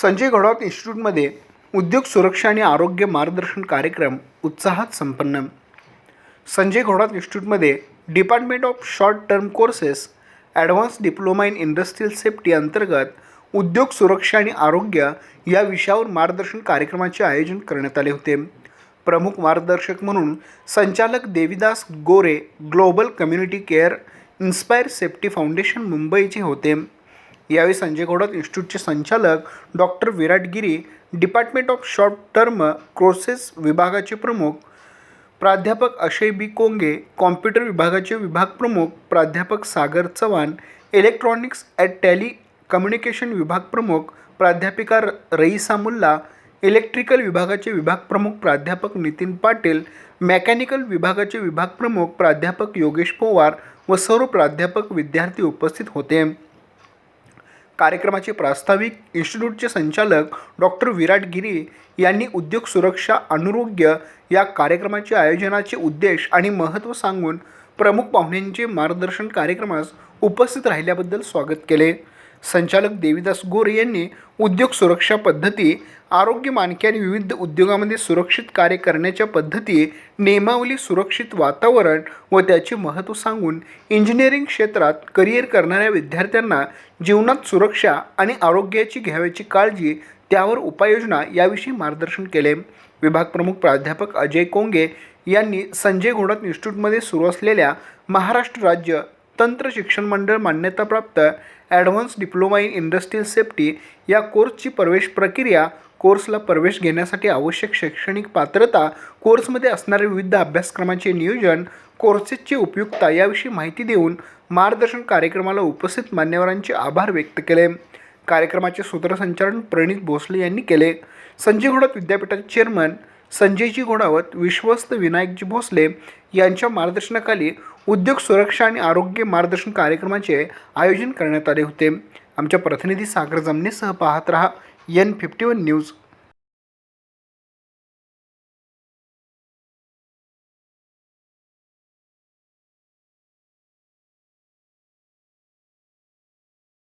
संजय घोडावत इन्स्टिट्यूटमध्ये उद्योग सुरक्षा आणि आरोग्य मार्गदर्शन कार्यक्रम उत्साहात संपन्न. संजय घोडावत इन्स्टिट्यूटमध्ये department of short term courses advance diploma in industrial safety अंतर्गत उद्योग सुरक्षा आणि आरोग्य या विषयावर मार्गदर्शन कार्यक्रमाचे आयोजन करण्यात आले होते. प्रमुख मार्गदर्शक म्हणून संचालक Devidas Gore global community care inspire safety foundation मुंबईचे होते. यावेळी संजय घोडत इन्स्टिट्यूटचे संचालक doctor Virat Giri department of short term courses विभागाचे प्रमुख प्राध्यापक अक्षय बी कोंगे कॉम्प्युटर विभागाचे विभाग प्रमुख प्राध्यापक Sagar Chavan electronics and telecommunication विभाग प्रमुख प्राध्यापिका र- रईसा मुल्ला इलेक्ट्रिकल विभागाचे विभाग प्रमुख प्राध्यापक नितीन पाटील मेकॅनिकल विभागाचे विभाग प्रमुख प्राध्यापक योगेश पवार व सर्व प्राध्यापक विद्यार्थी उपस्थित होते. कार्यक्रमाचे प्रास्ताविक इन्स्टिट्यूटचे संचालक डॉक्टर विराट गिरी यांनी उद्योग सुरक्षा अनुरोग्य या कार्यक्रमाचे आयोजनाचे उद्देश आणि महत्त्व सांगून प्रमुख पाहुण्यांचे मार्गदर्शन कार्यक्रमास उपस्थित राहिल्याबद्दल स्वागत केले. संचालक देविदास गोरे यांनी उद्योग सुरक्षा पद्धती आरोग्य मानके आणि विविध उद्योगामध्ये सुरक्षित कार्य करण्याच्या पद्धती नियमावली सुरक्षित वातावरण व त्याचे महत्त्व सांगून इंजिनिअरिंग क्षेत्रात करिअर करणाऱ्या विद्यार्थ्यांना जीवनात सुरक्षा आणि आरोग्याची घ्यावयाची काळजी त्यावर उपाययोजना याविषयी मार्गदर्शन केले. विभाग प्रमुख प्राध्यापक अजय कोंगे यांनी संजय घोडत इन्स्टिट्यूटमध्ये सुरू असलेल्या महाराष्ट्र राज्य तंत्र शिक्षण मंडळ मान्यताप्राप्त advance diploma in industrial safety या कोर्सची प्रवेश प्रक्रिया कोर्सला प्रवेश घेण्यासाठी आवश्यक शैक्षणिक पात्रता कोर्समध्ये असणारे विविध अभ्यासक्रमाचे नियोजन कोर्सेसची उपयुक्तता याविषयी माहिती देऊन मार्गदर्शन कार्यक्रमाला उपस्थित मान्यवरांचे आभार व्यक्त केले. कार्यक्रमाचे सूत्रसंचालन प्रणित भोसले यांनी केले. संजय घोडत विद्यापीठाचे चेअरमन संजयजी घोडावत विश्वस्त विनायकजी भोसले यांच्या मार्गदर्शनाखाली उद्योग सुरक्षा आणि आरोग्य मार्गदर्शन कार्यक्रमाचे आयोजन करण्यात आले होते. आमच्या प्रतिनिधी सागर जमनेसह पाहत रहा एन फिफ्टी वन न्यूज